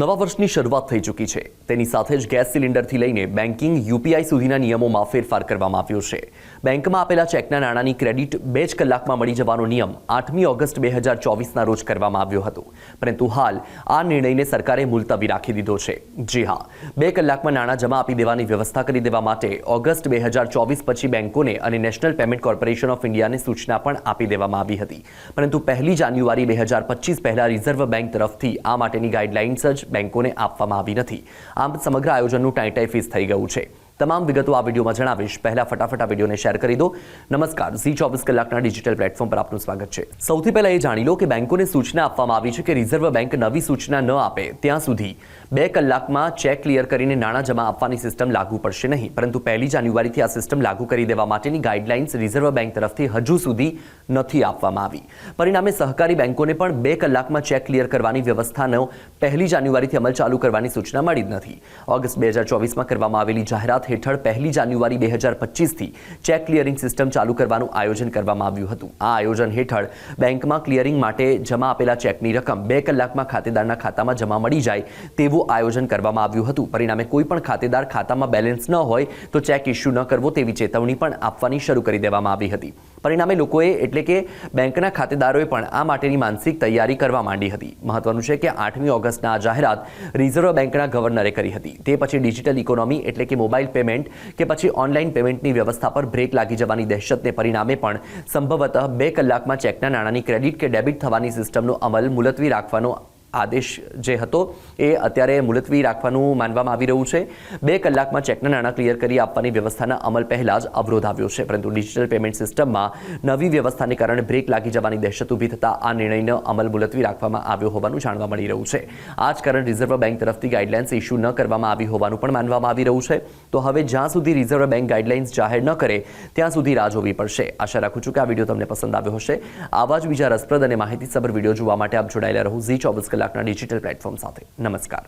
નવા વર્ષની શરૂઆત થઈ ચૂકી છે. તેની સાથે જ ગેસ સિલિન્ડરથી લઈને બેન્કિંગ, યુપીઆઈ સુધીના નિયમોમાં ફેરફાર કરવામાં આવ્યો છે. બેંકમાં આપેલા ચેકના નાણાંની ક્રેડિટ બે જ કલાકમાં મળી જવાનો નિયમ આઠમી ઓગસ્ટ બે હજાર ચોવીસના રોજ કરવામાં આવ્યો હતો. પરંતુ હાલ આ નિર્ણયને સરકારે મુલતવી રાખી દીધો છે. જી હા, બે કલાકમાં નાણાં જમા આપી દેવાની વ્યવસ્થા કરી દેવા માટે ઓગસ્ટ બે હજાર ચોવીસ પછી બેંકોને અને નેશનલ પેમેન્ટ કોર્પોરેશન ઓફ ઇન્ડિયાને સૂચના પણ આપી દેવામાં આવી હતી. પરંતુ પહેલી જાન્યુઆરી બે હજાર પચીસ પહેલા રિઝર્વ બેંક તરફથી આ માટેની ગાઈડલાઇન્સ જ બેંકોને આપવામાં આવી નથી. આમ સમગ્ર આયોજનનું ટાઈટાઈ ફીસ થઈ ગયું છે. તમામ વિગતો આ વિડીયોમાં જણાવીશ. પહેલા ફટાફટ આ વિડીયોને શેર કરી દો. નમસ્કાર. ઝી ચોવીસ કલાકના ડિજિટલ પ્લેટફોર્મ પર આપનું સ્વાગત છે. સૌથી પહેલા એ જાણી લો કે બેંકોને સૂચના આપવામાં આવી છે કે રિઝર્વ બેંક નવી સૂચના ન આપે ત્યાં સુધી બે કલાકમાં ચેક ક્લિયર કરીને નાણાં જમા આપવાની સિસ્ટમ લાગુ પડશે નહીં. પરંતુ પહેલી જાન્યુઆરીથી આ સિસ્ટમ લાગુ કરી દેવા માટેની ગાઈડલાઇન્સ રિઝર્વ બેંક તરફથી હજુ સુધી નથી આપવામાં આવી. પરિણામે સહકારી બેંકોને પણ બે કલાકમાં ચેક ક્લિયર કરવાની વ્યવસ્થાનો પહેલી જાન્યુઆરીથી અમલ ચાલુ કરવાની સૂચના મળી જ નથી. ઓગસ્ટ બે હજાર ચોવીસમાં કરવામાં આવેલી જાહેરાત હેઠળ પહેલી જાન્યુઆરી બે હજાર પચીસથી ચેક ક્લિયરિંગ સિસ્ટમ ચાલુ કરવાનું આયોજન કરવામાં આવ્યું હતું. આ આયોજન હેઠળ બેંકમાં ક્લિયરિંગ માટે જમા આપેલા ચેકની રકમ બે કલાકમાં ખાતેદારના ખાતામાં જમા મળી જાય તેવું આયોજન કરવામાં આવ્યું હતું. પરિણામે કોઈ પણ ખાતેદાર ખાતામાં બેલેન્સ ન હોય તો ચેક ઇસ્યુ ન કરવો તેવી ચેતવણી પણ આપવાની શરૂ કરી દેવામાં આવી હતી. પરિણામે લોકોએ એટલે કે બેંકના ખાતેદારોએ પણ આ માટેની માનસિક તૈયારી કરવા માંડી હતી. મહત્વનું છે કે આઠમી ઓગસ્ટના આ જાહેરાત રિઝર્વ બેંકના ગવર્નરે કરી હતી. તે પછી ડિજિટલ ઇકોનોમી એટલે કે મોબાઈલ પેમેન્ટ કે પછી ઓનલાઈન પેમેન્ટની વ્યવસ્થા પર બ્રેક લાગી જવાની દહેશતને પરિણામે પણ સંભવતઃ બે કલાકમાં ચેકના નાણાંની ક્રેડિટ કે ડેબિટ થવાની સિસ્ટમનો અમલ મુલતવી રાખવાનો આદેશ જે હતો એ અત્યારે મુલતવી રાખવાનું માનવામાં આવી રહ્યું છે. બે કલાકમાં ચેકના નાણાં ક્લિયર કરી આપવાની વ્યવસ્થાના અમલ પહેલાં જ અવરોધ આવ્યો છે, પરંતુ ડિજિટલ પેમેન્ટ સિસ્ટમમાં નવી વ્યવસ્થાને કારણે બ્રેક લાગી જવાની દહેશત ઊભી થતાં આ નિર્ણયનો અમલ મુલતવી રાખવામાં આવ્યો હોવાનું જાણવા મળી રહ્યું છે. આ જ કારણ રિઝર્વ બેંક તરફથી ગાઈડલાઇન્સ ઇસ્યુ ન કરવામાં આવી હોવાનું પણ માનવામાં આવી રહ્યું છે. તો હવે જ્યાં સુધી રિઝર્વ બેંક ગાઈડલાઇન્સ જાહેર ન કરે, ત્યાં સુધી રાહ જોવી પડશે. આશા રાખું છું કે આ વીડિયો તમને પસંદ આવ્યો હશે. આવા જ બીજા રસપ્રદ અને માહિતીસભર વીડિયો જોવા માટે આપ જોડાયેલા રહો ઝી ચોવીસ કલાકના ડિજિટલ પ્લેટફોર્મ સાથે. નમસ્કાર.